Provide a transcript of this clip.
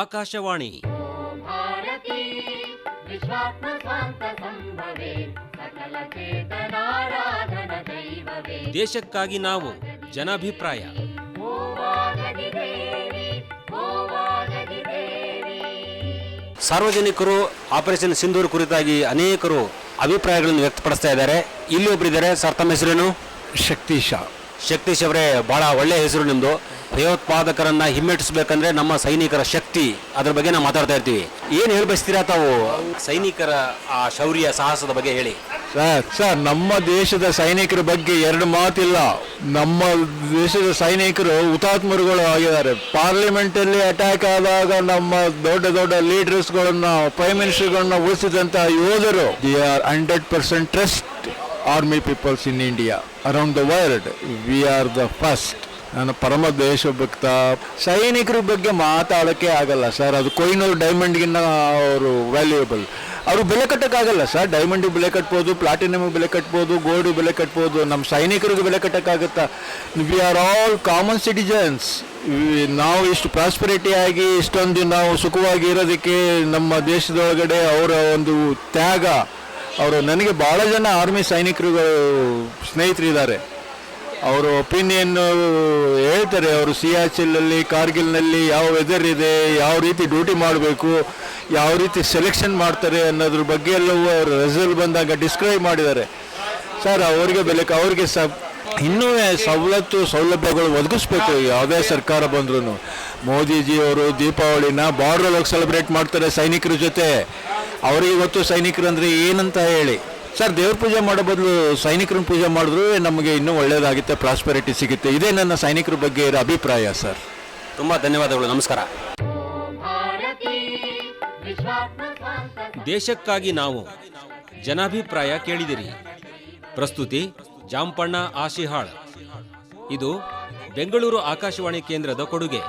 ಆಕಾಶವಾಣಿ. ದೇಶಕ್ಕಾಗಿ ನಾವು ಜನಾಭಿಪ್ರಾಯ. ಸಾರ್ವಜನಿಕರು ಆಪರೇಷನ್ ಸಿಂಧೂರ್ ಕುರಿತಾಗಿ ಅನೇಕರು ಅಭಿಪ್ರಾಯಗಳನ್ನು ವ್ಯಕ್ತಪಡಿಸ್ತಾ ಇದ್ದಾರೆ. ಇಲ್ಲಿ ಒಬ್ಬರಿದ್ದಾರೆ ಸರ್ ತಮ್ಮ ಹೆಸರೇನು? ಶಕ್ತಿ ಶಕ್ತೀಶ್ ಅವರೇ, ಬಹಳ ಒಳ್ಳೆಯ ಹೆಸರು ನಿಮ್ಮದು ಭಯೋತ್ಪಾದಕರನ್ನ ಹಿಮ್ಮೆಟ್ಟಿಸ್ಬೇಕಂದ್ರೆ ನಮ್ಮ ಸೈನಿಕರ ಶಕ್ತಿ. ಅದ್ರ ಬಗ್ಗೆ ನಾವು ಮಾತಾಡ್ತಾ ಇರ್ತೀವಿ. ಏನು ಹೇಳ್ಬಯಸ್ತೀರಾ ತಾವು? ಸೈನಿಕರ ಆ ಶೌರ್ಯ, ಸಾಹಸದ ಬಗ್ಗೆ ಹೇಳಿ. ಸರ್ ಸರ್, ನಮ್ಮ ದೇಶದ ಸೈನಿಕರ ಬಗ್ಗೆ ಎರಡು ಮಾತಿಲ್ಲ. ನಮ್ಮ ದೇಶದ ಸೈನಿಕರು ಹುತಾತ್ಮರುಗಳು ಆಗಿದ್ದಾರೆ. ಪಾರ್ಲಿಮೆಂಟ್ ಅಲ್ಲಿ ಅಟ್ಯಾಕ್ ಆದಾಗ ನಮ್ಮ ದೊಡ್ಡ ದೊಡ್ಡ ಲೀಡರ್ಸ್ಗಳನ್ನ, ಪ್ರೈಮ್ ಮಿನಿಸ್ಟರ್ಗಳನ್ನ ಉಳಿಸಿದಂತ ಯೋಧರು, they are hundred percent trust. Army peoples in India around the world we are the first ನಾನು ಪರಮ ದೇಶಭಕ್ತ, ಸೈನಿಕರ ಬಗ್ಗೆ ಮಾತಾಡೋಕ್ಕೆ ಆಗಲ್ಲ ಸರ್ ಅದು ಕೊಯ್ನೂರು ಡೈಮಂಡ್ಗಿನ್ನ ಅವರು ವ್ಯಾಲ್ಯೂಯಬಲ್ ಅವರು ಬೆಲೆ ಕಟ್ಟೋಕ್ಕಾಗಲ್ಲ ಸರ್ ಡೈಮಂಡಿಗೆ ಬೆಲೆ ಕಟ್ಬೋದು ಪ್ಲಾಟಿನಮ್ ಬೆಲೆ ಕಟ್ಬೋದು ಗೋಲ್ಡ್ ಬೆಲೆ ಕಟ್ಬೋದು. ನಮ್ಮ ಸೈನಿಕರಿಗೆ ಬೆಲೆ ಕಟ್ಟೋಕ್ಕಾಗುತ್ತಾ? We are all common citizens ನಾವು ಇಷ್ಟು ಪ್ರಾಸ್ಪರಿಟಿ ಆಗಿ, ಇಷ್ಟೊಂದು ನಾವು ಸುಖವಾಗಿ ಇರೋದಕ್ಕೆ ನಮ್ಮ ದೇಶದೊಳಗಡೆ ಅವರ ಒಂದು ತ್ಯಾಗ. ಅವರು ನನಗೆ ಭಾಳ ಜನ ಆರ್ಮಿ ಸೈನಿಕರುಗಳು ಸ್ನೇಹಿತರಿದ್ದಾರೆ. ಅವರು ಒಪಿನಿಯನ್ ಹೇಳ್ತಾರೆ, ಅವರು ಸಿಯಾಚಿಲಲ್ಲಿ ಕಾರ್ಗಿಲ್ನಲ್ಲಿ ಯಾವ ವೆದರ್ ಇದೆ, ಯಾವ ರೀತಿ ಡ್ಯೂಟಿ ಮಾಡಬೇಕು, ಯಾವ ರೀತಿ ಸೆಲೆಕ್ಷನ್ ಮಾಡ್ತಾರೆ ಅನ್ನೋದ್ರ ಬಗ್ಗೆ ಎಲ್ಲವೂ ಅವರು ರೆಸಲ್ಟ್ ಬಂದಾಗ ಡಿಸ್ಕ್ರೈಬ್ ಮಾಡಿದ್ದಾರೆ. ಸರ್, ಅವರಿಗೆ ಬೆಲೆ ಅವರಿಗೆ ಸ ಇನ್ನೂ ಸವಲತ್ತು ಸೌಲಭ್ಯಗಳು ಒದಗಿಸ್ಬೇಕು, ಯಾವುದೇ ಸರ್ಕಾರ ಬಂದ್ರೂ ಮೋದಿಜಿಯವರು ದೀಪಾವಳಿನ ಬಾರ್ಡರ್ ಹೋಗಿ ಸೆಲೆಬ್ರೇಟ್ ಮಾಡ್ತಾರೆ ಸೈನಿಕರ ಜೊತೆ. ಅವರಿಗೆ ಗೊತ್ತು ಸೈನಿಕರು ಅಂದರೆ ಏನಂತ ಹೇಳಿ. ಸರ್ ದೇವ್ರ ಪೂಜೆ ಮಾಡೋ ಬದಲು ಸೈನಿಕರನ್ನ ಪೂಜೆ ಮಾಡಿದ್ರು ನಮಗೆ ಇನ್ನೂ ಒಳ್ಳೆಯದಾಗುತ್ತೆ ಪ್ರಾಸ್ಪೆರಿಟಿ ಸಿಗುತ್ತೆ. ಇದೇ ನನ್ನ ಸೈನಿಕರ ಬಗ್ಗೆ ಇರೋ ಅಭಿಪ್ರಾಯ ಸರ್. ತುಂಬ ಧನ್ಯವಾದಗಳು ನಮಸ್ಕಾರ. ದೇಶಕ್ಕಾಗಿ ನಾವು ಜನಾಭಿಪ್ರಾಯ ಕೇಳಿದಿರಿ. ಪ್ರಸ್ತುತಿ ಜಾಂಪಣ್ಣ ಆಶಿಹಾಳ್. ಇದು ಬೆಂಗಳೂರು ಆಕಾಶವಾಣಿ ಕೇಂದ್ರದ ಕೊಡುಗೆ.